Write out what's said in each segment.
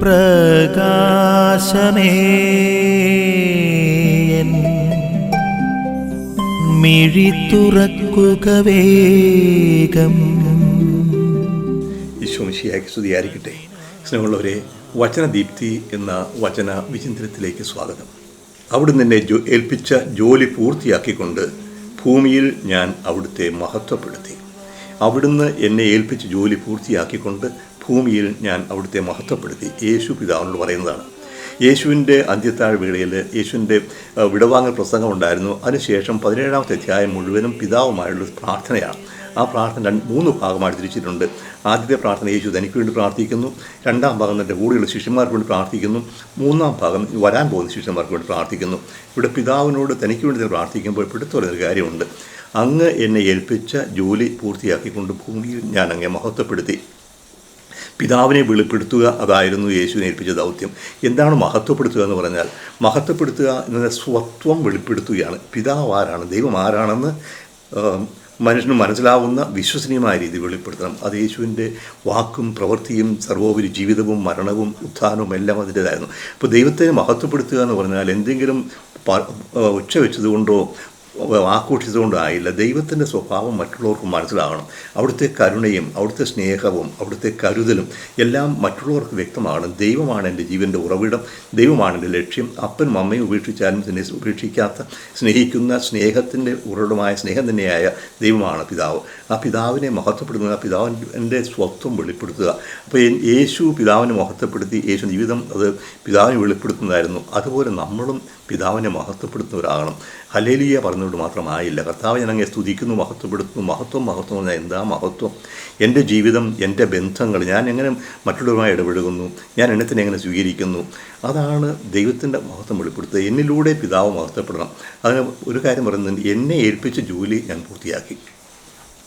പ്രകാശമേ. തുറക്കുക വേഗം. ഈശോമിശിയാക്കി സ്തുതിയായിരിക്കട്ടെ. സ്നേഹമുള്ളവരെ വചനദീപ്തി എന്ന വചന വിചിന്തനത്തിലേക്ക് സ്വാഗതം. അവിടുന്ന് എന്നെ ഏൽപ്പിച്ച ജോലി പൂർത്തിയാക്കിക്കൊണ്ട് ഭൂമിയിൽ ഞാൻ അവിടുത്തെ മഹത്വപ്പെടുത്തി. അവിടുന്ന് എന്നെ ഏൽപ്പിച്ച ജോലി പൂർത്തിയാക്കിക്കൊണ്ട് ഭൂമിയിൽ ഞാൻ അവിടുത്തെ മഹത്വപ്പെടുത്തി. യേശു പിതാവിനോട് പറയുന്നതാണ്. യേശുവിന്റെ അന്ത്യത്താഴ് വേളയിൽ യേശുവിന്റെ വിടവാങ്ങൽ പ്രസംഗം ഉണ്ടായിരുന്നു. അതിനുശേഷം പതിനേഴാമത്തെ അധ്യായം മുഴുവനും പിതാവുമായുള്ള പ്രാർത്ഥനയാണ്. ആ പ്രാർത്ഥന രണ്ട് മൂന്ന് ഭാഗമായി തിരിച്ചിട്ടുണ്ട്. ആദ്യത്തെ പ്രാർത്ഥന യേശു തനിക്ക് വേണ്ടി പ്രാർത്ഥിക്കുന്നു. രണ്ടാം ഭാഗം തന്റെ കൂടെയുള്ള ശിഷ്യന്മാർക്ക് വേണ്ടി പ്രാർത്ഥിക്കുന്നു. മൂന്നാം ഭാഗം വരാൻ പോകുന്ന ശിഷ്യന്മാർക്ക് വേണ്ടി പ്രാർത്ഥിക്കുന്നു. ഇവിടെ പിതാവിനോട് തനിക്ക് വേണ്ടി പ്രാർത്ഥിക്കുമ്പോൾ ഇപ്പോഴത്തെ പറയുന്നൊരു കാര്യമുണ്ട്. അങ്ങ് എന്നെ ഏൽപ്പിച്ച ജോലി പൂർത്തിയാക്കിക്കൊണ്ട് ഭൂമിയിൽ ഞാൻ അങ്ങേ മഹത്വപ്പെടുത്തി. പിതാവിനെ വെളിപ്പെടുത്തുക അതായിരുന്നു യേശുവിനെ ഏൽപ്പിച്ച ദൗത്യം. എന്താണ് മഹത്വപ്പെടുത്തുക എന്ന് പറഞ്ഞാൽ മഹത്വപ്പെടുത്തുക എന്നത് സ്വത്വം വെളിപ്പെടുത്തുകയാണ്. പിതാവ് ആരാണ്? ദൈവം ആരാണെന്ന് മനുഷ്യന് മനസ്സിലാവുന്ന വിശ്വസനീയമായ രീതി വെളിപ്പെടുത്തണം. അത് യേശുവിന്റെ വാക്കും പ്രവൃത്തിയും സർവോപരി ജീവിതവും മരണവും ഉത്ഥാനവും എല്ലാം അതിന്റേതായിരുന്നു. അപ്പോൾ ദൈവത്തെ മഹത്വപ്പെടുത്തുക എന്ന് പറഞ്ഞാൽ എന്തെങ്കിലും ഉച്ച വെച്ചതുകൊണ്ടോ ആഘോഷിച്ചുകൊണ്ടും ആയില്ല ദൈവത്തിന്റെ സ്വഭാവം മറ്റുള്ളവർക്ക് മനസ്സിലാകണം. അവിടുത്തെ കരുണയും അവിടുത്തെ സ്നേഹവും അവിടുത്തെ കരുതലും എല്ലാം മറ്റുള്ളവർക്ക് വ്യക്തമാകണം ദൈവമാണ് എന്റെ ജീവന്റെ ഉറവിടം. ദൈവമാണ് എന്റെ ലക്ഷ്യം. അപ്പനും അമ്മയും ഉപേക്ഷിച്ചാലും തന്നെ ഉപേക്ഷിക്കാത്ത സ്നേഹിക്കുന്ന സ്നേഹത്തിന്റെ ഉറവിടമായ സ്നേഹം തന്നെയായ ദൈവമാണ് പിതാവ്. ആ പിതാവിനെ മഹത്വപ്പെടുത്തുക ആ പിതാവിന്റെ സ്വത്വം വെളിപ്പെടുത്തുക. അപ്പോൾ യേശു പിതാവിനെ മഹത്വപ്പെടുത്തി യേശു ജീവിതം അത് പിതാവിനെ വെളിപ്പെടുത്തുന്നതായിരുന്നു. അതുപോലെ നമ്മളും പിതാവിനെ മഹത്വപ്പെടുത്തുന്നവരാകണം. ഹലേലിയ പറഞ്ഞുകൊണ്ട് മാത്രമായില്ല. കർത്താവ് ഞാൻ അങ്ങനെ സ്തുതിക്കുന്നു മഹത്വപ്പെടുത്തുന്നു. മഹത്വം മഹത്വം പറഞ്ഞാൽ എന്താ മഹത്വം? എന്റെ ജീവിതം എന്റെ ബന്ധങ്ങൾ ഞാൻ എങ്ങനെ മറ്റുള്ളവരുമായി ഇടപഴകുന്നു? ഞാൻ എണ്ണത്തിനെ എങ്ങനെ സ്വീകരിക്കുന്നു? അതാണ് ദൈവത്തിന്റെ മഹത്വം വെളിപ്പെടുത്തുക. എന്നിലൂടെ പിതാവ് മഹത്വപ്പെടണം. അതിന് ഒരു കാര്യം പറയുന്നുണ്ട്. എന്നെ ഏൽപ്പിച്ച ജോലി ഞാൻ പൂർത്തിയാക്കി.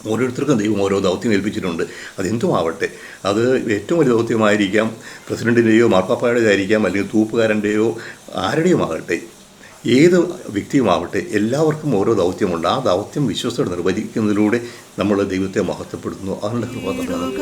ഓരോരുത്തർക്കും ദൈവം ഓരോ ദൗത്യം ഏൽപ്പിച്ചിട്ടുണ്ട്. അതെന്തും ആവട്ടെ അത് ഏറ്റവും വലിയ ദൗത്യമായിരിക്കാം. പ്രസിഡന്റിന്റെയോ മാർപ്പാപ്പായുടേതായിരിക്കാം അല്ലെങ്കിൽ തൂപ്പുകാരന്റെയോ ആരുടെയും ആകട്ടെ. ഏത് വ്യക്തിയുമാവട്ടെ എല്ലാവർക്കും ഓരോ ദൗത്യമുണ്ട്. ആ ദൗത്യം വിശ്വസത്തോടെ നിർവഹിക്കുന്നതിലൂടെ നമ്മൾ ദൈവത്തെ മഹത്വപ്പെടുത്തുന്നു. അതിനുള്ള കൃപ നമ്മൾ നമുക്ക്